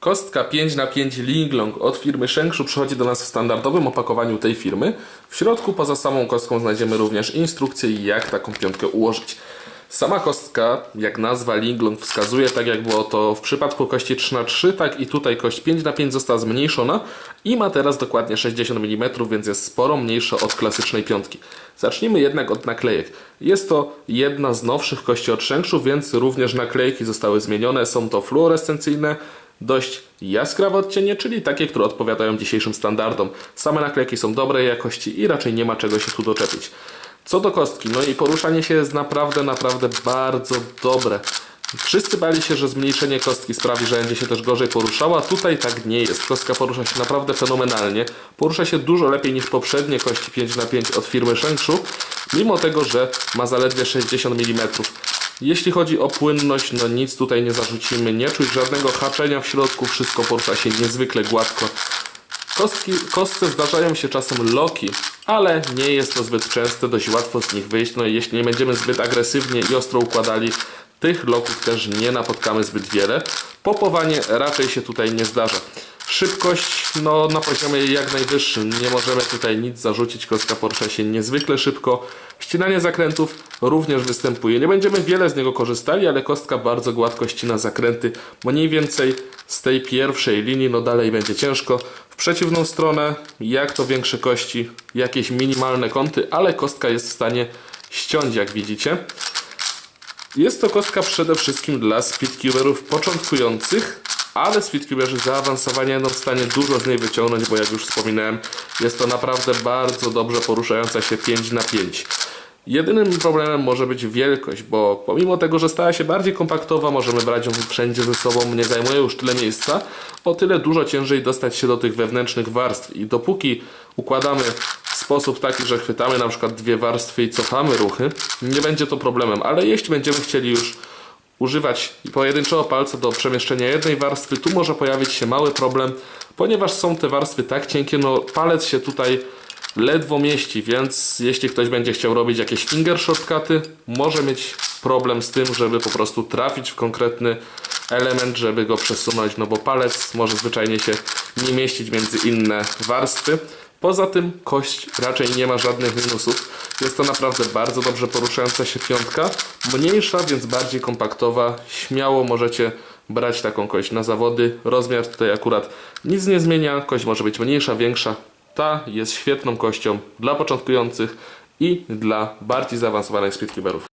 Kostka 5 na 5 Linglong od firmy Shengshu przychodzi do nas w standardowym opakowaniu tej firmy. W środku poza samą kostką znajdziemy również instrukcję jak taką piątkę ułożyć. Sama kostka, jak nazwa Linglong wskazuje, tak jak było to w przypadku kości 3 na 3 tak i tutaj kość 5 na 5 została zmniejszona i ma teraz dokładnie 60 mm, więc jest sporo mniejsza od klasycznej piątki. Zacznijmy jednak od naklejek. Jest to jedna z nowszych kości od Shengshu, więc również naklejki zostały zmienione. Są to fluorescencyjne, dość jaskrawe odcienie, czyli takie, które odpowiadają dzisiejszym standardom. Same naklejki są dobrej jakości i raczej nie ma czego się tu doczepić. Co do kostki, no i poruszanie się jest naprawdę, naprawdę bardzo dobre. Wszyscy bali się, że zmniejszenie kostki sprawi, że będzie się też gorzej poruszała. Tutaj tak nie jest. Kostka porusza się naprawdę fenomenalnie. Porusza się dużo lepiej niż poprzednie kości 5 na 5 od firmy Shengshu, mimo tego, że ma zaledwie 60 mm. Jeśli chodzi o płynność, no nic tutaj nie zarzucimy. Nie czuć żadnego haczenia w środku. Wszystko porusza się niezwykle gładko. Kostki, kostce zdarzają się czasem loki, ale nie jest to zbyt częste, dość łatwo z nich wyjść. No i jeśli nie będziemy zbyt agresywnie i ostro układali, tych loków też nie napotkamy zbyt wiele. Popowanie raczej się tutaj nie zdarza. Szybkość no, na poziomie jak najwyższym. Nie możemy tutaj nic zarzucić. Kostka porusza się niezwykle szybko. Ścinanie zakrętów również występuje. Nie będziemy wiele z niego korzystali, ale kostka bardzo gładko ścina zakręty. Mniej więcej z tej pierwszej linii, no dalej będzie ciężko. W przeciwną stronę, jak to większe kości, jakieś minimalne kąty, ale kostka jest w stanie ściąć, jak widzicie. Jest to kostka przede wszystkim dla speedcuberów początkujących, ale speedcuberzy zaawansowani będą w stanie dużo z niej wyciągnąć, bo jak już wspominałem, jest to naprawdę bardzo dobrze poruszająca się 5 na 5. Jedynym problemem może być wielkość, bo pomimo tego, że stała się bardziej kompaktowa, możemy brać ją wszędzie ze sobą, nie zajmuje już tyle miejsca, o tyle dużo ciężej dostać się do tych wewnętrznych warstw. I dopóki układamy w sposób taki, że chwytamy na przykład dwie warstwy i cofamy ruchy, nie będzie to problemem, ale jeśli będziemy chcieli już używać pojedynczego palca do przemieszczenia jednej warstwy, tu może pojawić się mały problem, ponieważ są te warstwy tak cienkie, no palec się tutaj ledwo mieści, więc jeśli ktoś będzie chciał robić jakieś finger shortcuty, może mieć problem z tym, żeby po prostu trafić w konkretny element, żeby go przesunąć, no bo palec może zwyczajnie się nie mieścić między inne warstwy. Poza tym kość raczej nie ma żadnych minusów. Jest to naprawdę bardzo dobrze poruszająca się piątka. Mniejsza, więc bardziej kompaktowa. Śmiało możecie brać taką kość na zawody. Rozmiar tutaj akurat nic nie zmienia. Kość może być mniejsza, większa. Ta jest świetną kością dla początkujących i dla bardziej zaawansowanych speedcuberów.